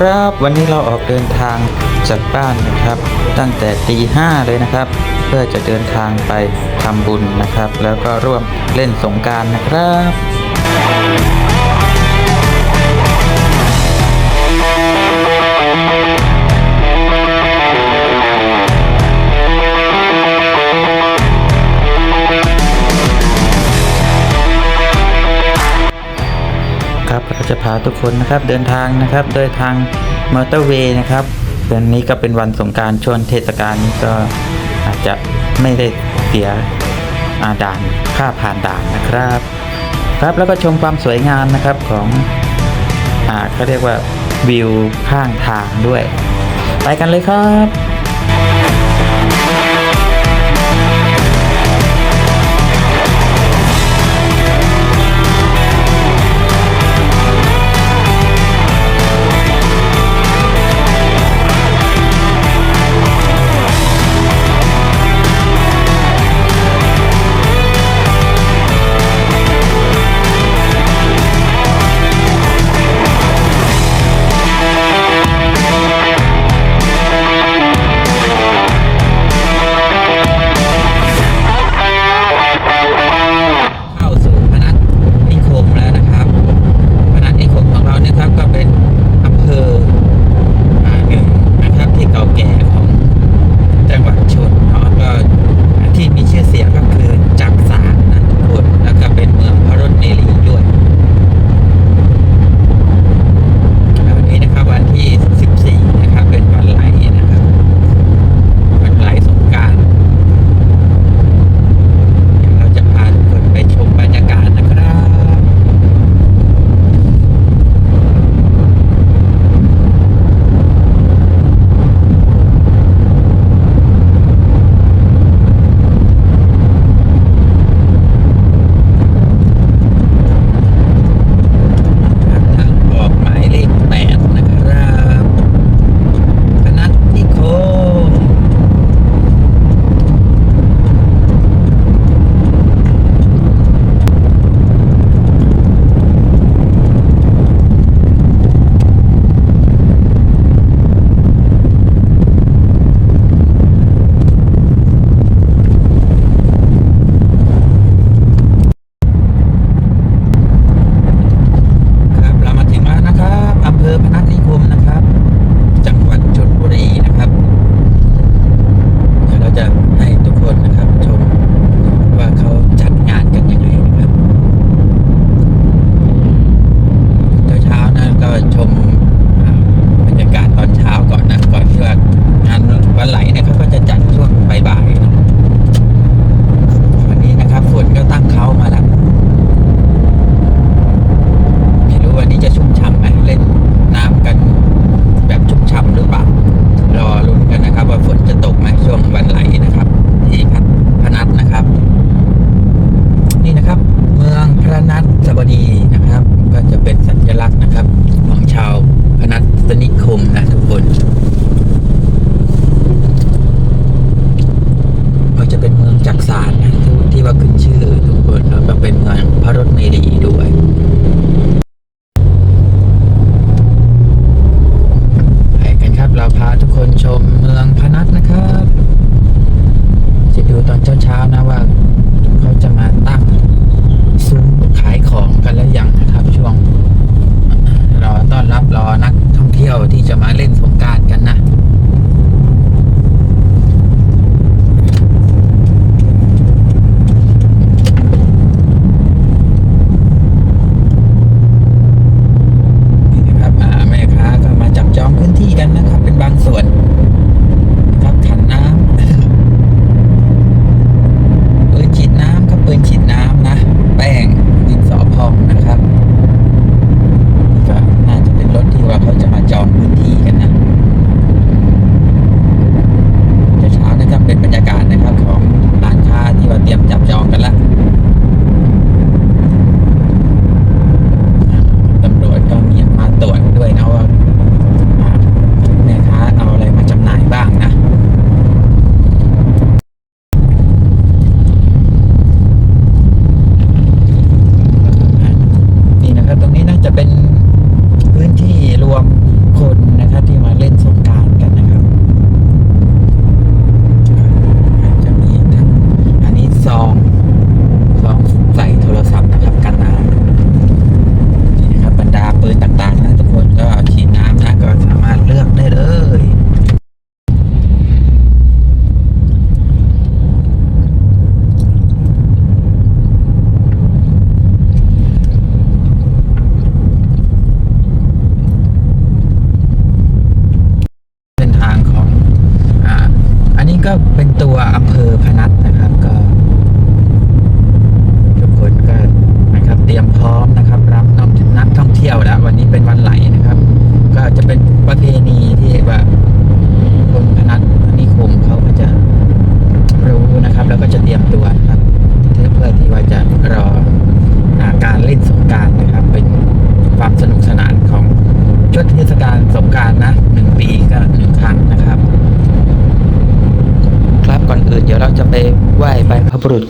ครับ วันนี้เราออกเดินทางจากบ้านนะครับ ตั้งแต่ตีห้าเลยนะครับ เพื่อจะเดินทางไปทำบุญนะครับ แล้วก็ร่วมเล่นสงการนะครับ จะพาทุกคนนะครับเดินทางนะครับโดยทางมอเตอร์เวย์นะครับวันนี้ก็เป็นวันสงการช่วงเทศกาลก็อาจจะไม่ได้เสียอาด่านค่าผ่านด่านนะครับ ครับแล้วก็ชมความสวยงามนะครับของอ่าเขาเรียกว่าวิวข้างทางด้วย ไปกันเลยครับ เป็นงานพระรถเมรีด้วย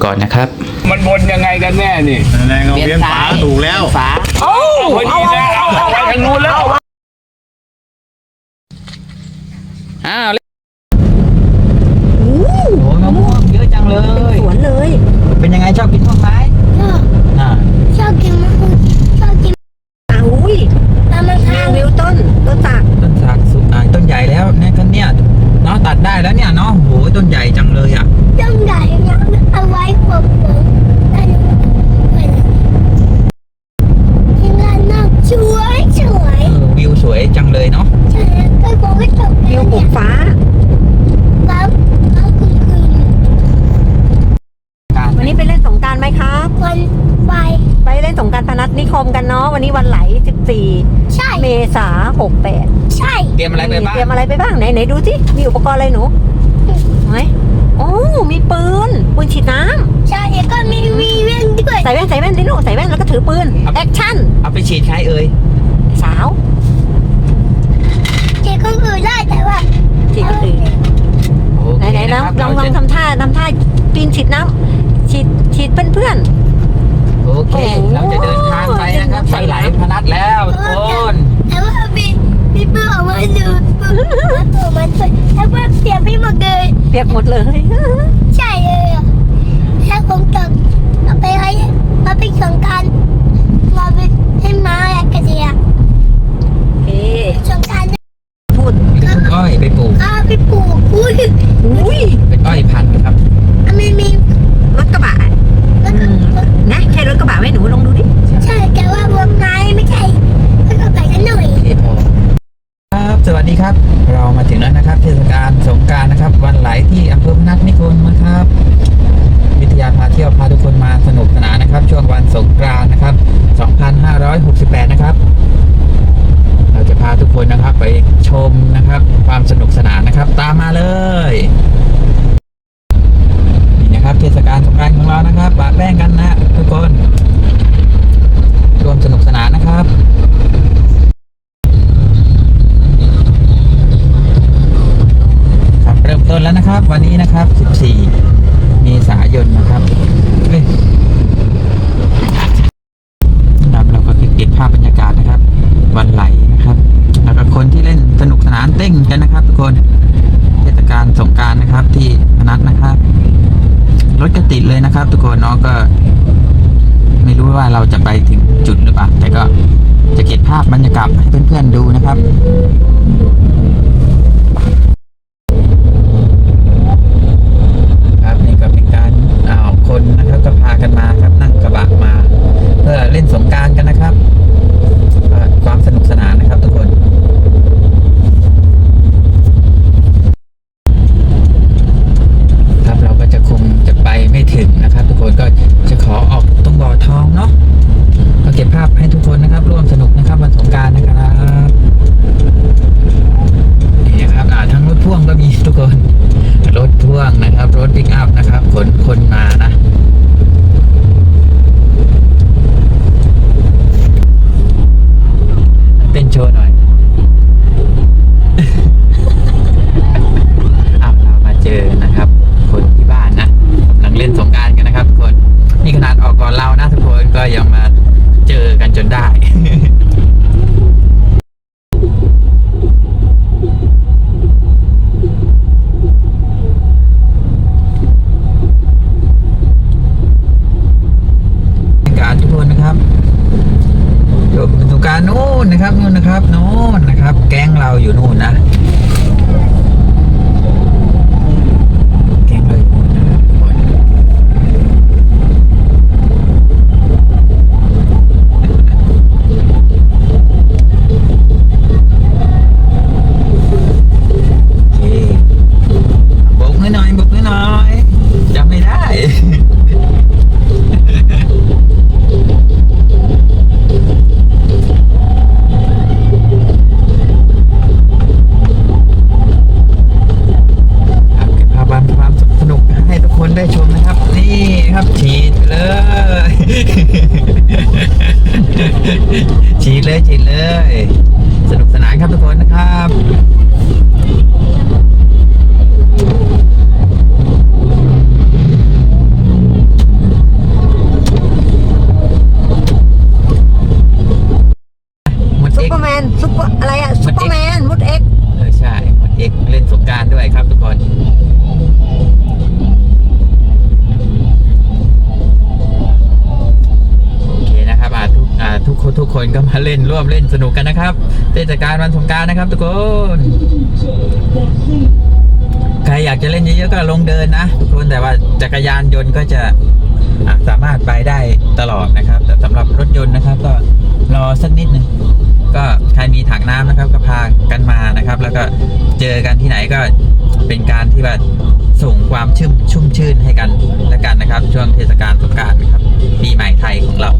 ก่อนนะครับ มันบนยังไงกันแน่นี่แเอาเวียนฝาถูกแล้วฝาเอ้าเอาเอาเอาไปทางนู้นแล้วอ้าว ชมกันเนาะวันนี้วันไหล 14 ใช่ เมษา68ใช่ เตรียมอะไรไปบ้างเตรียมอะไรไปบ้างไหนไหนดูสิมีอุปกรณ์อะไรหนูไหมโอ้มีปืนปืนฉีดน้ำใช่ก็มีมีแว่นด้วยใส่แว่นใส่แว่นดิลูใส่แว่นแล้วก็ถือปืนแอคชั่นเอาไปฉีดใครเอ่ยสาวเจ๊ก็คือได้แต่ว่าฉีดคนอื่นไหนไหนลองลองลองทำท่าทำท่าปีนฉีดน้ำฉีดฉีดเพื่อนๆ โอเค เราจะเดินทางไปนะครับไปไหลพนัดแล้วทุกคนแต่ว่ามีมีเปื้อนออกมาดูมันตัวมันตัวแล้วเปียกไปหมดเกยเปียกหมดเลย ใช่ ครับเทศกาลสงการนะครับ วันไหลที่อำเภอพนัสนิคมนะครับ วิทยาพาเที่ยวพาทุกคนมาสนุกสนานนะครับ ช่วงวันสงกรานนะครับ 2568 นะครับ เราจะพาทุกคนนะครับไปชมนะครับ ความสนุกสนานนะครับ ตามมาเลยนี่นะครับเทศกาลสงการของเรานะครับบาแป้งกันนะทุกคนร่วมสนุกสนานนะครับ เริ่มต้นแล้วนะครับ วันนี้นะครับ 14 ฉีดเลยฉีดเลย สนุกสนานครับทุกคนนะครับ นก็มาเล่นร่วมเล่นสนุกกันนะครับ เทศกาลวันสงการนะครับ ทุกคน ใครอยากจะเล่นเยอะๆก็ลงเดินนะทุกคนแต่ว่าจักรยานยนต์ก็จะสามารถไปได้ตลอดนะครับ แต่สำหรับรถยนต์นะครับ ก็รอสักนิดนึงก็ใครมีถังน้ำนะครับ ก็พากันมานะครับ แล้วก็เจอกันที่ไหนก็เป็นการที่แบบส่งความชุ่มชื่นให้กันและกันนะครับ ช่วงเทศกาลสงการนะครับปีใหม่ไทยของเรา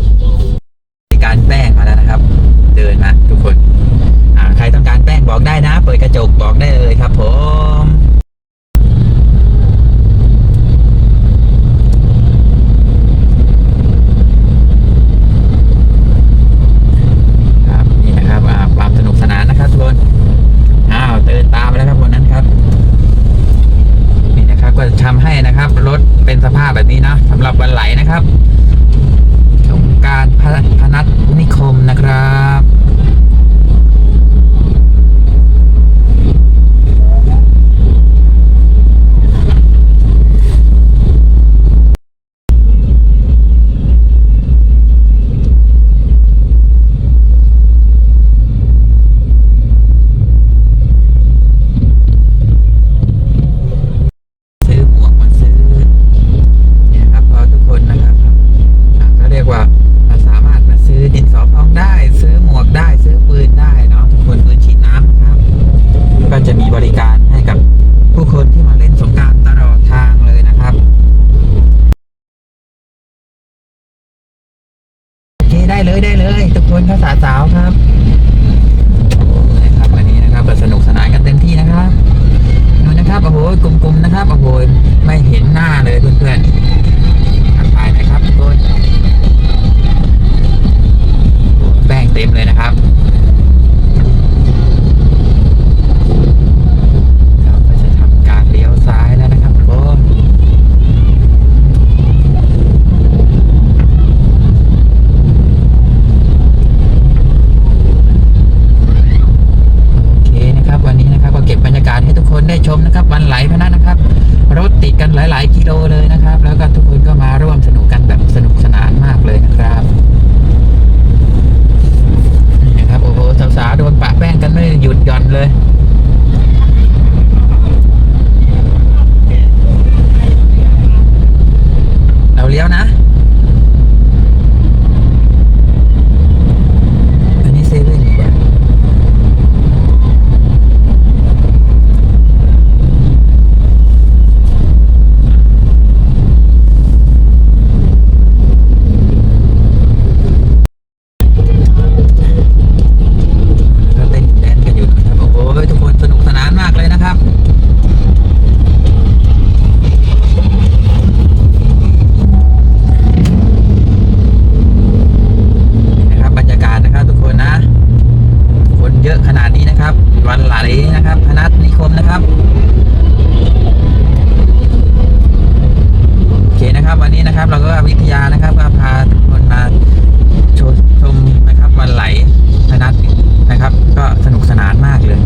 ครับโอเคนะครับวันนี้นะครับเราก็วิทยานะครับก็พาคนมาชมชมนะครับวันไหลธนัทนะครับ ก็สนุกสนานมากเลย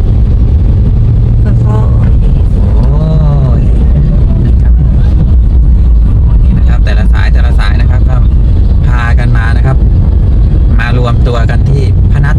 ตัวกันที่พนัท